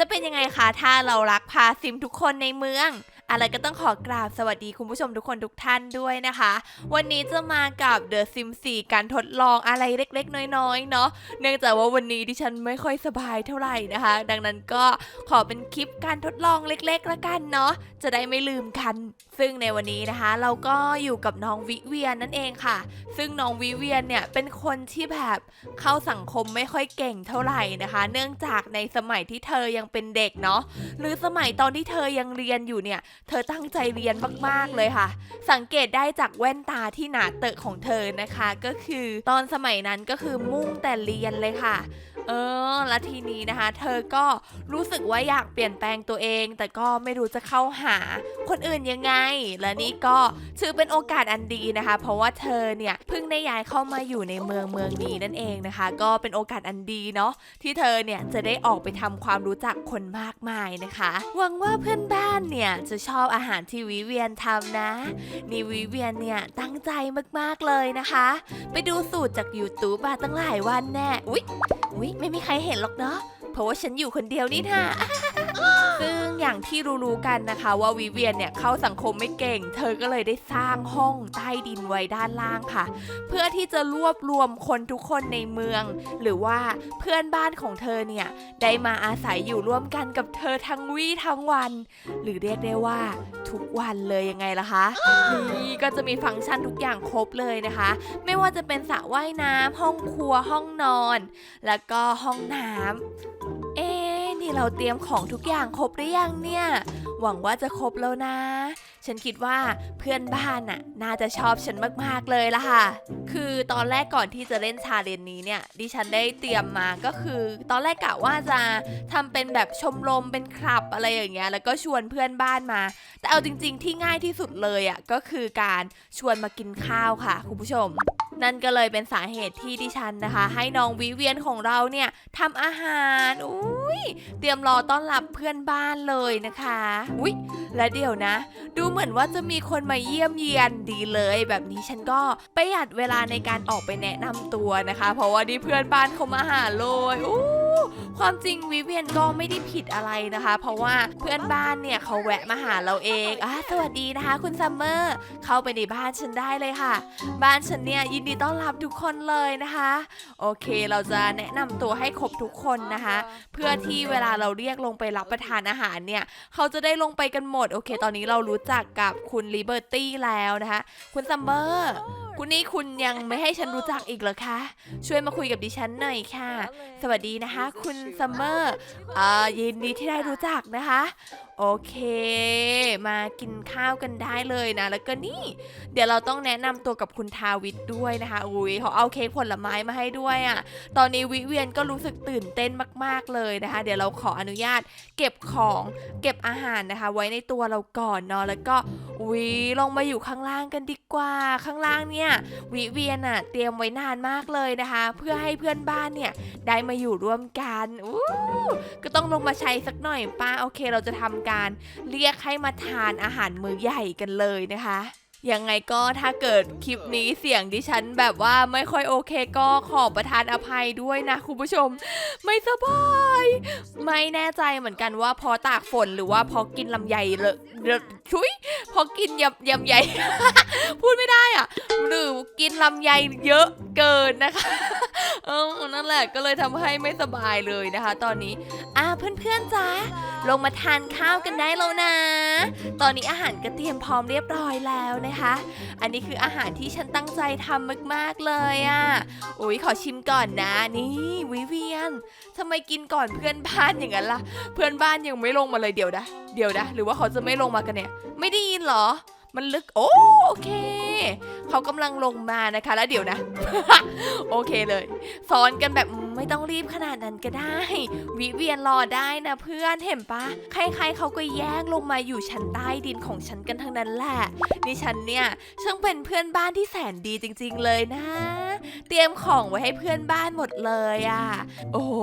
จะเป็นยังไงคะถ้าเรารักพาซิมทุกคนในเมือง อะไรก็ต้องขอกราบสวัสดีคุณผู้ชมทุกคนทุกท่านด้วยนะคะ วันนี้จะมากับ The Sim 4การทดลองอะไรเล็กๆ น้อยๆ เนาะเนื่องจากว่าวันนี้ดิฉันไม่ค่อยสบายเท่าไหร่นะคะ ดังนั้นก็ขอเป็นคลิปการทดลองเล็กๆละกันเนาะจะได้ไม่ลืมกัน ซึ่งในวันนี้นะคะ เราก็อยู่กับน้องวิเวียนนั่นเองค่ะ ซึ่งน้องวิเวียนเนี่ยเป็นคนที่แบบเข้าสังคมไม่ค่อยเก่งเท่าไหร่นะคะ เนื่องจากในสมัยที่เธอยังเป็นเด็กเนาะหรือสมัยตอนที่เธอยังเรียนอยู่เนี่ยเธอตั้งใจเรียนมากๆเลยค่ะ สังเกตได้จากแว่นตาที่หนาเตอะของเธอนะคะ ก็คือตอนสมัยนั้นก็คือมุ่งแต่เรียนเลยค่ะ เออ แล้วทีนี้นะคะ เธอก็รู้สึกว่าอยากเปลี่ยนแปลงตัวเอง แต่ก็ไม่รู้จะเข้าหาคนอื่นยังไง และนี่ก็ถือเป็นโอกาสอันดีนะคะ เพราะว่าเธอเนี่ยเพิ่งได้ย้ายเข้ามาอยู่ในเมืองเมืองนี้นั่นเองนะคะ ก็เป็นโอกาสอันดีเนาะที่เธอเนี่ยจะได้ออกไปทำความรู้จักคนมากมายนะคะหวังว่าเพื่อนบ้านเนี่ยจะชอบอาหารที่วิเวียนทำนะนี่วิเวียนเนี่ยตั้งใจมากๆเลยนะคะ ไปดูสูตรจาก YouTube มาตั้งหลายวันแน่อุ๊ยอุ๊ย ไม่มีใครเห็นหรอกเนาะ เพราะว่าฉันอยู่คนเดียวนี่ท่า ซึ่งอย่างที่รู้ๆกันนะคะว่าวิเวียนเนี่ยเข้าสังคมไม่เก่ง เธอก็เลยได้สร้างห้องใต้ดินไว้ด้านล่างค่ะ เพื่อที่จะรวบรวมคนทุกคนในเมือง หรือว่าเพื่อนบ้านของเธอเนี่ยได้มาอาศัยอยู่ร่วมกันกับเธอทั้งวี่ทั้งวัน หรือเรียกได้ว่าทุกวันเลยยังไงล่ะคะนี่ก็จะมีฟังก์ชันทุกอย่างครบเลยนะคะ ไม่ว่าจะเป็นสระว่ายน้ำห้องครัวห้องนอน แล้วก็ห้องน้ำ เราเตรียมของทุกอย่างครบหรือยังเนี่ย หวังว่าจะครบแล้วนะ ฉันคิดว่าเพื่อนบ้านน่ะ น่าจะชอบฉันมากๆเลยละค่ะ คือตอนแรกก่อนที่จะเล่นชาเลนจ์นี้เนี่ยดิฉันได้เตรียมมาก็คือ ตอนแรกกะว่าจะทำเป็นแบบชมรมเป็นคลับอะไรอย่างเงี้ยแล้วก็ชวนเพื่อนบ้านมา แต่เอาจริง ๆ ที่ง่ายที่สุดเลยอะก็คือการชวนมากินข้าวค่ะคุณผู้ชม นั่นก็เลยเป็นสาเหตุที่ดิฉันนะคะ ให้น้องวิเวียนของเราเนี่ยทำอาหารอุ้ยเตรียมรอต้อนรับเพื่อนบ้านเลยนะคะอุ้ยและเดี๋ยวนะ ดูเหมือนว่าจะมีคนมาเยี่ยมเยียนดีเลย แบบนี้ฉันก็ประหยัดเวลาในการออกไปแนะนำตัวนะคะ เพราะว่านี่เพื่อนบ้านเขามาหาเลยอู้ ความจริงวิเวียนก็ไม่ได้ผิดอะไรนะคะ เพราะว่าเพื่อนบ้านเนี่ยเขาแวะมาหาเราเองอะสวัสดีนะคะ คุณซัมเมอร์ เข้าไปในบ้านฉันได้เลยค่ะ บ้านฉันเนี่ยยินดีต้อนรับทุกคนเลยนะคะ โอเคเราจะแนะนำตัวให้ครบทุกคนนะคะ เพื่อที่เวลาเราเรียกลงไปรับประทานอาหารเนี่ยเขาจะได้ลงไปกันหมด โอเค ตอนนี้เรารู้จักกับคุณลิเบอร์ตี้แล้วนะคะ คุณซัมเมอร์คุณนี่คุณยังไม่ให้ฉันรู้จักอีกเหรอคะ ช่วยมาคุยกับดิฉันหน่อยค่ะ สวัสดีนะคะ คุณซัมเมอร์อ่ายินดีที่ได้รู้จักนะคะ โอเค มากินข้าวกันได้เลยนะ แล้วก็นี่ เดี๋ยวเราต้องแนะนำตัวกับคุณทาวิทด้วยนะคะ อุ้ยเขาเอาเค้กผลไม้มาให้ด้วยอะ่ะ ตอนนี้วิเวียนก็รู้สึกตื่นเต้นมาก ๆเลยนะคะ เดี๋ยวเราขออนุญาตเก็บของเก็บอาหารนะคะ ไว้ในตัวเราก่อนเนาะ แล้วก็วิลงมาอยู่ข้างล่างกันดีกว่า ข้างล่างเนี่ยวิเวียนอะ่ะเตรียมไว้นานมากเลยนะคะ เพื่อให้เพื่อนบ้านเนี่ยได้มาอยู่ร่วมกันอู้ก็ต้องลงมาใช้สักหน่อยป้าโอเคเราจะทำการเรียกให้มาทานอาหารมื้อใหญ่กันเลยนะคะยังไงก็ถ้าเกิดคลิปนี้เสียงดิฉันแบบว่าไม่ค่อยโอเคก็ขอประทานอภัยด้วยนะคุณผู้ชม ไม่สบาย ไม่แน่ใจเหมือนกันว่าพอตากฝนหรือว่าพอกินลำไยเลอะชุยพอกินยำยำใหญ่พูดไม่ได้อะ หรือกินลำไยเยอะเกินนะคะเออนั่นแหละก็เลยทำให้ไม่สบายเลยนะคะ ตอนนี้อ่าเพื่อนๆจ้า ลงมาทานข้าวกันได้แล้วนะ ตอนนี้อาหารก็เตรียมพร้อมเรียบร้อยแล้วนะคะ อันนี้คืออาหารที่ฉันตั้งใจทำมากๆเลยอะ่ะอุ้ยขอชิมก่อนนะ นี่วิเวียนทำไมกินก่อนเพื่อนบ้านอย่างนั้นล่ะ เพื่อนบ้านยังไม่ลงมาเลยเดี๋ยวนะ เดี๋ยวนะ หรือว่าเขาจะไม่ลงมากันเนี่ย ไม่ได้ยินเหรอ มันลึกโอ้โอเค เขากำลังลงมานะคะแล้วเดี๋ยวนะ โอเคเลยสอนกันแบบไม่ต้องรีบขนาดนั้นก็ได้ วิเวียนรอได้นะเพื่อนเห็นปะใครๆเขาก็แย่งลงมาอยู่ชั้นใต้ดินของฉันกันทั้งนั้นแหละนี่ฉันเนี่ยช่างเป็นเพื่อนบ้านที่แสนดีจริง ๆ เลยนะ เตรียมของไว้ให้เพื่อนบ้านหมดเลยอะ่ะ โอ้โห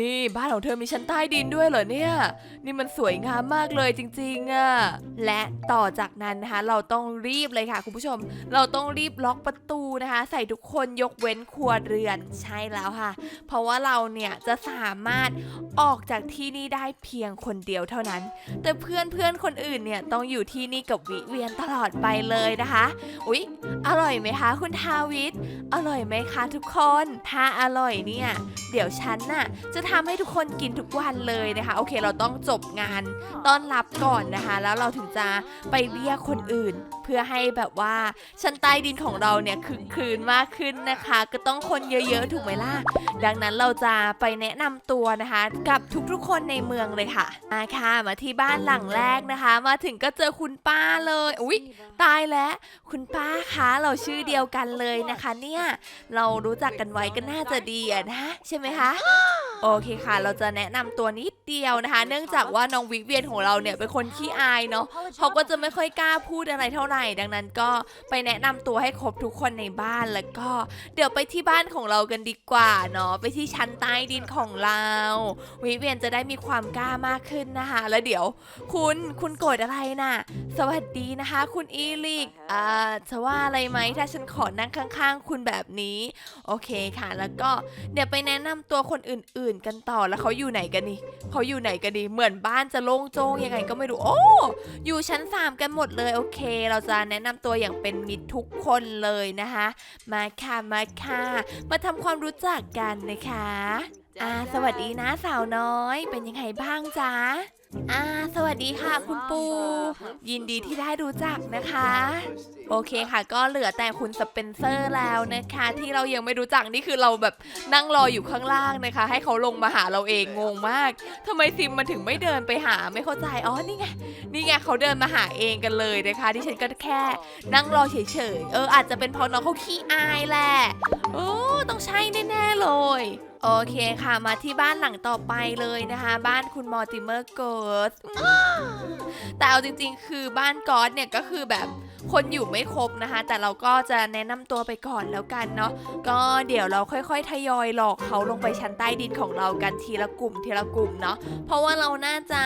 นี่บ้านของเธอมีชั้นใต้ดินด้วยเหรอเนี่ย นี่มันสวยงามมากเลยจริงๆอะและต่อจากนั้นนะคะเราต้องรีบเลยค่ะคุณผู้ชม เราต้องรีบล็อกประตูนะคะ ใส่ทุกคนยกเว้นครัวเรือนใช่แล้วค่ะ เพราะว่าเราเนี่ยจะสามารถออกจากที่นี่ได้เพียงคนเดียวเท่านั้น แต่เพื่อนเพื่อนๆคนอื่นเนี่ยต้องอยู่ที่นี่กับวิเวียนตลอดไปเลยนะคะ อุ๊ย อร่อยไหมคะ คุณทาวิทอร่อยไหมคะทุกคน ถ้าอร่อยเนี่ย เดี๋ยวฉันน่ะจะทำให้ทุกคนกินทุกวันเลยนะคะ โอเคเราต้องจบงานต้อนรับก่อนนะคะ แล้วเราถึงจะไปเรียกคนอื่น เพื่อให้แบบว่าชั้นใต้ดินของเราเนี่ยคึกคืนมากขึ้นนะคะ ก็ต้องคนเยอะๆถูกไหมล่ะดังนั้นเราจะไปแนะนำตัวนะคะ กับทุกๆคนในเมืองเลยค่ะมาค่ะมาที่บ้านหลังแรกนะคะ มาถึงก็เจอคุณป้าเลยอุ๊ยตายแล้วคุณป้าคะเราชื่อเดียวกันเลยนะคะ เนี่ยเรารู้จักกันไว้ก็น่าจะดีอะนะใช่ไหมคะ โอเคค่ะ เราจะแนะนำตัวนิดเดียวนะคะ เนื่องจากว่าน้องวิเวียนของเราเนี่ยเป็นคนขี้อายเนาะเขาก็จะไม่ค่อยกล้าพูดอะไรเท่าไหร่ ดังนั้นก็ไปแนะนำตัวให้ครบทุกคนในบ้านแล้วก็ เดี๋ยวไปที่บ้านของเรากันดีกว่าเนาะไปที่ชั้นใต้ดินของเรา วิเวียนจะได้มีความกล้ามากขึ้นนะคะ แล้วเดี๋ยว คุณคุณโกรธอะไรน่ะ สวัสดีนะคะ คุณอีลิกอ่าจะว่าอะไรไหมถ้าฉันขอนั่งข้าง ๆ คุณแบบนี้ โอเคค่ะ แล้วก็เดี๋ยวไปแนะนำตัวคนอื่นๆกันต่อแล้วเขาอยู่ไหนกันนี่เขาอยู่ไหนกันดีเหมือนบ้านจะโล่งโจ้งยังไงก็ไม่รู้โอ้อยู่ชั้น 3 กันหมดเลยโอเค เราจะแนะนำตัวอย่างเป็นมิตรทุกคนเลยนะคะ มาค่ะมาค่ะมาทำความรู้จักกันนะคะอ่าสวัสดีนะสาวน้อย เป็นยังไงบ้างจ๊ะ อ่า สวัสดีค่ะคุณปู ยินดีที่ได้รู้จักนะคะ โอเคค่ะ ก็เหลือแต่คุณสเปนเซอร์แล้วนะคะ ที่เรายังไม่รู้จักนี่คือเราแบบนั่งรออยู่ข้างล่างนะคะ ให้เขาลงมาหาเราเองงงมากทำไมซิมมันถึงไม่เดินไปหาไม่เข้าใจอ๋อนี่ไงนี่ไงเขาเดินมาหาเองกันเลยนะคะที่ฉันก็แค่ นั่งรอเฉยๆเอออาจจะเป็นเพราะน้องเขาขี้อายแหละโอ้ต้องใช่แน่ๆเลย โอเคค่ะมาที่บ้านหลังต่อไปเลยนะคะ บ้านคุณมอร์ติเมอร์โกสแต่เอาจริงๆ คือบ้านกอสเนี่ยก็คือแบบคนอยู่ไม่ครบนะคะ แต่เราก็จะแนะนำตัวไปก่อนแล้วกันเนาะก็เดี๋ยวเราค่อย ๆ ทยอยหลอกเขาลงไปชั้นใต้ดินของเรากันทีละกลุ่มทีละกลุ่มเนาะเพราะว่าเราน่าจะ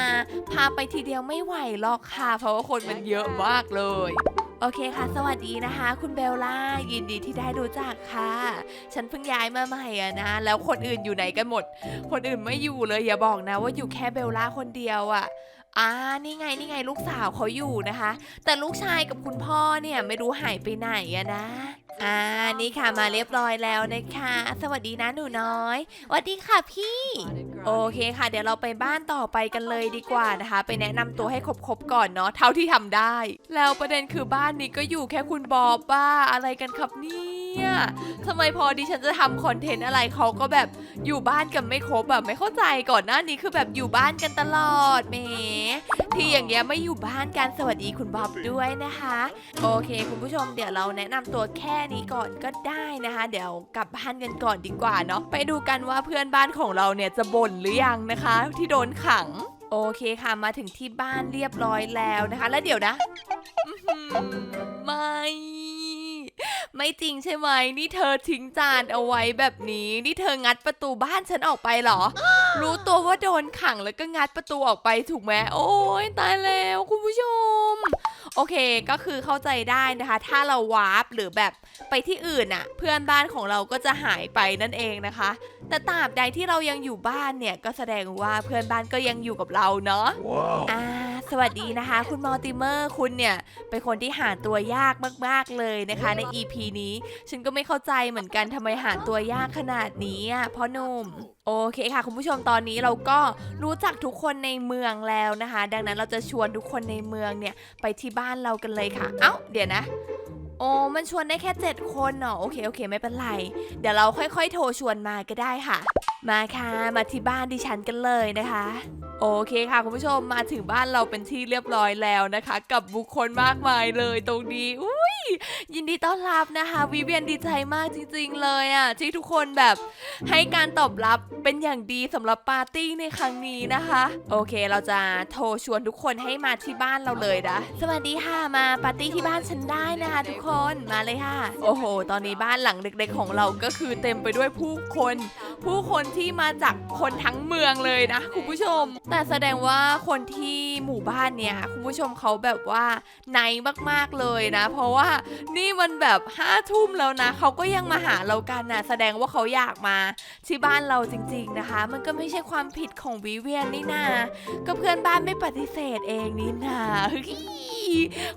พาไปทีเดียวไม่ไหวหรอกค่ะ เพราะว่าคนมันเยอะมากเลย โอเคค่ะ สวัสดีนะคะ คุณเบลล่า ยินดีที่ได้รู้จักค่ะ ฉันเพิ่งย้ายมาใหม่อะนะ แล้วคนอื่นอยู่ไหนกันหมด คนอื่นไม่อยู่เลยอย่าบอกนะว่าอยู่แค่เบลล่าคนเดียวอะอ่านี่ไงนี่ไงลูกสาวเขาอยู่นะคะ แต่ลูกชายกับคุณพ่อเนี่ยไม่รู้หายไปไหนอะนะอ่านี่ค่ะมาเรียบร้อยแล้วนะคะ สวัสดีนะหนูน้อยสวัสดีค่ะพี่ โอเคค่ะ เดี๋ยวเราไปบ้านต่อไปกันเลยดีกว่านะคะ ไปแนะนำตัวให้ครบๆก่อนเนาะเท่าที่ทำได้ แล้วประเด็นคือบ้านนี้ก็อยู่แค่คุณบอบบ้าอะไรกันครับเนี่ยทำไมพอดิฉันจะทำคอนเทนต์อะไรเขาก็แบบอยู่บ้านกันไม่ครบแบบไม่เข้าใจก่อนหน้านี้คือแบบอยู่บ้านกันตลอดแหมที่อย่างเงี้ยไม่อยู่บ้านกันสวัสดีคุณบอบด้วยนะคะ โอเค คุณผู้ชมเดี๋ยวเราแนะนำตัวแค่นี้ก่อนก็ได้นะคะ เดี๋ยวกลับบ้านกันก่อนดีกว่าเนาะไปดูกันว่าเพื่อนบ้านของเราเนี่ยจะบ่นหรือยังนะคะ ที่โดนขัง โอเคค่ะมาถึงที่บ้านเรียบร้อยแล้วนะคะ แล้วเดี๋ยวนะไม่ ไม่จริงใช่ไหมนี่เธอทิ้งจานเอาไว้แบบนี้ นี่เธองัดประตูบ้านฉันออกไปเหรอ รู้ตัวว่าโดนขังแล้วก็งัดประตูออกไปถูกไหมโอ้ยตายแล้วคุณผู้ชม โอเคก็คือเข้าใจได้นะคะ ถ้าเราวาร์ปหรือแบบไปที่อื่นน่ะเพื่อนบ้านของเราก็จะหายไปนั่นเองนะคะแต่ตราบใดที่เรายังอยู่บ้านเนี่ยก็แสดงว่าเพื่อนบ้านก็ยังอยู่กับเราเนาะอ่าสวัสดีนะคะ คุณมัลติเมอร์คุณเนี่ยเป็นคนที่หาตัวยากมากๆเลยนะคะ ใน EP นี้ ฉันก็ไม่เข้าใจเหมือนกันทำไมหาตัวยากขนาดนี้อะพ่อหนุ่มโอเคค่ะ คุณผู้ชมตอนนี้เราก็รู้จักทุกคนในเมืองแล้วนะคะ ดังนั้นเราจะชวนทุกคนในเมืองเนี่ยไปที่บ้านเรากันเลยค่ะ เอ้า เดี๋ยวนะ โอ้มันชวนได้แค่ 7 คนเนาะโอเคโอเคไม่เป็นไร เดี๋ยวเราค่อยๆ โทรชวนมาก็ได้ค่ะ มาค่ะมาที่บ้านดิฉันกันเลยนะคะ โอเคค่ะคุณผู้ชมมาถึงบ้านเราเป็นที่เรียบร้อยแล้วนะคะ กับบุคคลมากมายเลยตรงนี้อุ้ยยินดีต้อนรับนะคะ วิเวียนดีใจมากจริง ๆ เลยอะ่ะที่ทุกคนแบบให้การตอบรับเป็นอย่างดีสำหรับปาร์ตี้ในครั้งนี้นะคะ โอเคเราจะโทรชวนทุกคนให้มาที่บ้านเราเลยนะสวัสดีค่ะมาปาร์ตี้ที่บ้านฉันได้นะคะทุกคนมาเลยค่ะ โอ้โห ตอนนี้บ้านหลังเล็กๆของเราก็คือเต็มไปด้วยผู้คน ผู้คนที่มาจากคนทั้งเมืองเลยนะคุณผู้ชม แต่แสดงว่าคนที่หมู่บ้านเนี่ยคุณผู้ชมเขาแบบว่าไนมากๆเลยนะ เพราะว่านี่มันแบบห้าทุ่มแล้วนะเขาก็ยังมาหาเรากันนะแสดงว่าเขาอยากมาที่บ้านเราจริง ๆนะคะ มันก็ไม่ใช่ความผิดของวิเวียนนี่นาก็เพื่อนบ้านไม่ปฏิเสธเองนี่นาเฮ้ย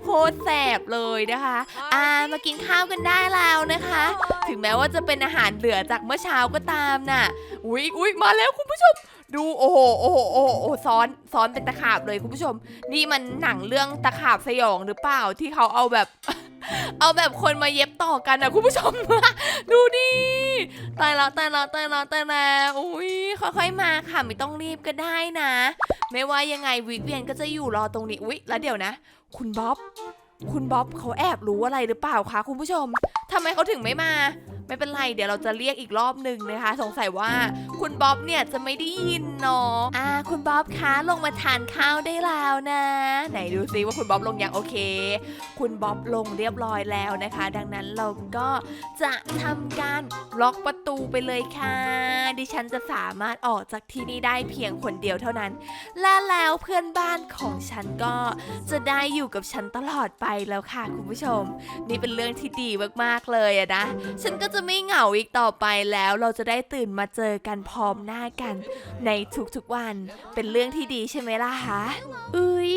โคตรแสบเลยนะคะอ่ามากินข้าวกันได้แล้วนะคะ ถึงแม้ว่าจะเป็นอาหารเหลือจากเมื่อเช้าก็ตามน่ะ อุ๊ยอุ๊ยมาแล้วคุณผู้ชม ดูโอ้โหโอ้โหโอ้โหโอ้ซ้อนซ้อนเป็นตะขาบเลยคุณผู้ชม นี่มันหนังเรื่องตะขาบสยองหรือเปล่าที่เขาเอาแบบ เอาแบบคนมาเย็บต่อกันนะคุณผู้ชม ดูดิตายแล้วตายแล้วตายแล้วตายแล้วอุ้ยค่อยๆมาค่ะไม่ต้องรีบก็ได้นะ ไม่ว่ายังไงวิกเวียนก็จะอยู่รอตรงนี้อุ๊ยแล้วเดี๋ยวนะ คุณบ๊อบ คุณบ๊อบเขาแอบรู้อะไรหรือเปล่าคะคุณผู้ชมทำไมเขาถึงไม่มา ไม่เป็นไร เดี๋ยวเราจะเรียกอีกรอบหนึ่งนะคะ สงสัยว่าคุณบ๊อบเนี่ยจะไม่ได้ยินเนาะอ่าคุณบ๊อบคะลงมาทานข้าวได้แล้วนะ ไหนดูซิว่าคุณบ๊อบลงยังโอเค คุณบ๊อบลงเรียบร้อยแล้วนะคะ ดังนั้นเราก็จะทำการล็อกประตูไปเลยค่ะ ดิฉันจะสามารถออกจากที่นี่ได้เพียงคนเดียวเท่านั้น และแล้วเพื่อนบ้านของฉันก็จะได้อยู่กับฉันตลอดไปแล้วค่ะ คุณผู้ชม นี่เป็นเรื่องที่ดีมากๆเลยอะนะ ฉันก็จะจะไม่เหงาอีกต่อไปแล้ว เราจะได้ตื่นมาเจอกันพร้อมหน้ากัน ในทุกๆวัน เป็นเรื่องที่ดีใช่ไหมล่ะคะ อุ๊ย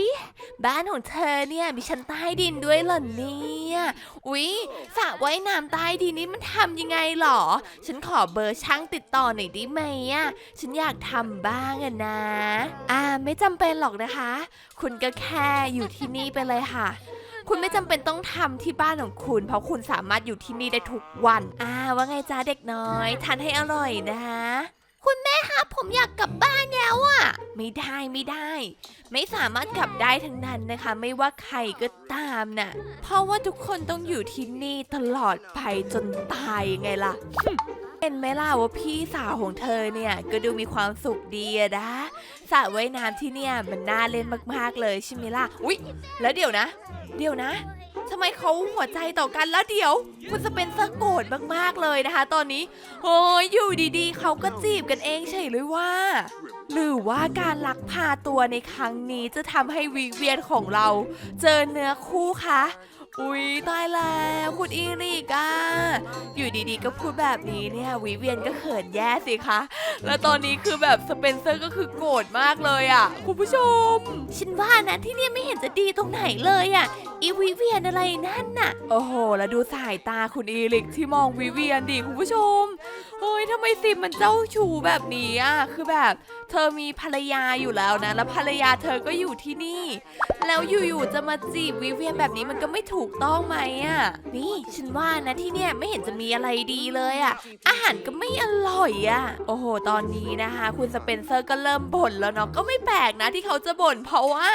บ้านของเธอเนี่ยมีชั้นใต้ดินด้วยเหรอเนี่ย อุ๊ยสระว่ายน้ำใต้ดินนี่มันทำยังไงหรอ ฉันขอเบอร์ช่างติดต่อหน่อยได้ไหมอะ ฉันอยากทำบ้างอะนะ อ่าไม่จำเป็นหรอกนะคะ คุณก็แค่อยู่ที่นี่ไปเลยค่ะ คุณไม่จำเป็นต้องทำที่บ้านของคุณ เพราะคุณสามารถอยู่ที่นี่ได้ทุกวัน อ่าว่าไงจ้าเด็กน้อยทานให้อร่อยนะคุณแม่คะผมอยากกลับบ้านแล้วอะไม่ได้ไม่ได้ ไม่สามารถกลับได้ทั้งนั้นนะคะ ไม่ว่าใครก็ตามน่ะเพราะว่าทุกคนต้องอยู่ที่นี่ตลอดไปจนตายยังไงล่ะ เห็นไหมล่ะว่าพี่สาวของเธอเนี่ยก็ดูมีความสุขดีอะนะสระว่ายน้ำที่เนี่ยมันน่าเล่นมากๆเลยใช่ไหมล่ะอุ๊ยแล้วเดี๋ยวนะ เดี๋ยวนะทำไมเขาหัวใจต่อกันแล้วเดี๋ยว คุณสเป็นเซอร์โกรธมากๆเลยนะคะ ตอนนี้โอ้ยอยู่ดีๆ เขาก็จีบกันเองเฉยเลยว่า หรือว่าการลักพาตัวในครั้งนี้จะทำให้วิเวียนของเรา เจอเนื้อคู่คะ อุ๊ยตายแล้วคุณอีริกอะอยู่ดีๆก็พูดแบบนี้เนี่ยวิเวียนก็เขินแย่สิคะ แล้วตอนนี้คือแบบสเปนเซอร์ก็คือโกรธมากเลยอะคุณผู้ชม ฉันว่านะที่เนี่ยไม่เห็นจะดีตรงไหนเลยอะอีวิเวียนอะไรนั่นน่ะ โอ้โห แล้วดูสายตาคุณอีริกที่มองวิเวียนดิคุณผู้ชม เฮ้ยทำไมซิมมันเจ้าชู้แบบนี้อะคือแบบ เธอมีภรรยาอยู่แล้วนะ แล้วภรรยาเธอก็อยู่ที่นี่ แล้วอยู่ๆจะมาจีบวิเวียนแบบนี้มันก็ไม่ถูกต้องไหมอะ นี่ฉันว่านะที่เนี่ยไม่เห็นจะมีอะไรดีเลยอะ อาหารก็ไม่อร่อยอะ โอ้โห ตอนนี้นะคะ คุณสเปนเซอร์ก็เริ่มบ่นแล้วเนาะ ก็ไม่แปลกนะที่เขาจะบ่นเพราะว่า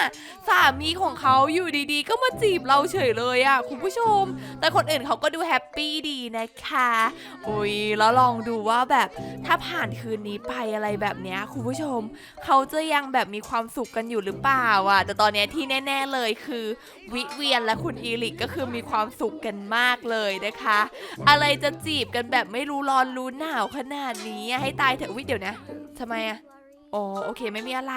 สามีของเขาอยู่ดีๆ ก็มาจีบเราเฉยเลยอะคุณผู้ชม แต่คนอื่นเขาก็ดูแฮปปี้ดีนะคะอุ้ยแล้วลองดูว่าแบบถ้าผ่านคืนนี้ไปอะไรแบบเนี้ยคุณผู้ชมเขาจะยังแบบมีความสุขกันอยู่หรือเปล่าอะ แต่ตอนนี้ที่แน่ ๆเลยคือ วิเวียนและคุณอีลิกก็คือมีความสุขกันมากเลยนะคะ อะไรจะจีบกันแบบไม่รู้ร้อนรู้หนาวขนาดนี้ให้ตายเถอะวิเดี๋ยวนะทำไมอะอ๋อโอเคไม่มีอะไร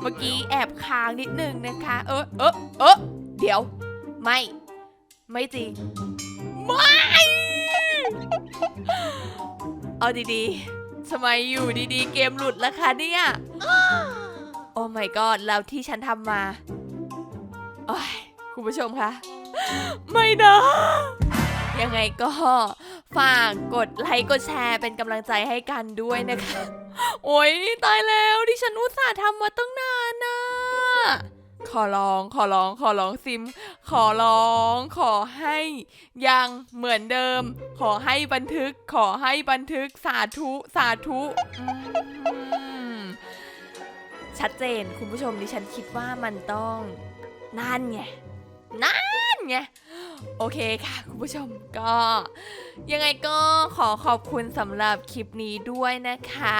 เมื่อกี้แอบค้างนิดนึงนะคะ เออเออเออเดี๋ยว ไม่ ไม่จริง ไม่ เอาดีๆ ทำไมอยู่ดีๆ เกมหลุดแล้วคะเนี่ย โอ้ my god แล้วที่ฉันทำมาโอ้ยคุณผู้ชมคะ ไม่นะ ยังไงก็ฝากกดไลค์กดแชร์เป็นกำลังใจให้กันด้วยนะคะ โอ้ยตายแล้วดิฉันอุตส่าห์ทำมาตั้งนานนะ ขอร้องขอร้องขอร้องซิม ขอร้องขอให้ยังเหมือนเดิม ขอให้บันทึกขอให้บันทึกสาธุสาธุชัดเจนคุณผู้ชมดิฉันคิดว่ามันต้องนั่นไงนั่นไงโอเคค่ะ คุณผู้ชมก็ ยังไงก็ขอขอบคุณสำหรับคลิปนี้ด้วยนะคะ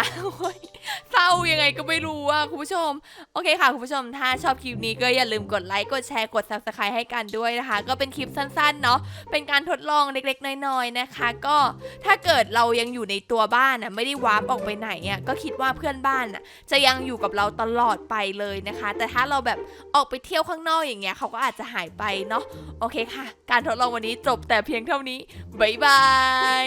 เศร้ายังไงก็ไม่รู้อะคุณผู้ชม โอเคค่ะคุณผู้ชมถ้าชอบคลิปนี้ก็อย่าลืมกดไลค์กดแชร์กด subscribe ให้กันด้วยนะคะ ก็เป็นคลิปสั้นๆเนาะเป็นการทดลองเล็กๆ น้อยๆนะคะ ก็ถ้าเกิดเรายังอยู่ในตัวบ้านอะไม่ได้วาร์ปออกไปไหนอะก็คิดว่าเพื่อนบ้านอะจะยังอยู่กับเราตลอดไปเลยนะคะ แต่ถ้าเราแบบออกไปเที่ยวข้างนอกอย่างเงี้ยเขาก็อาจจะหายไปเนาะโอเคค่ะ การทดลองวันนี้จบแต่เพียงเท่านี้บ๊ายบาย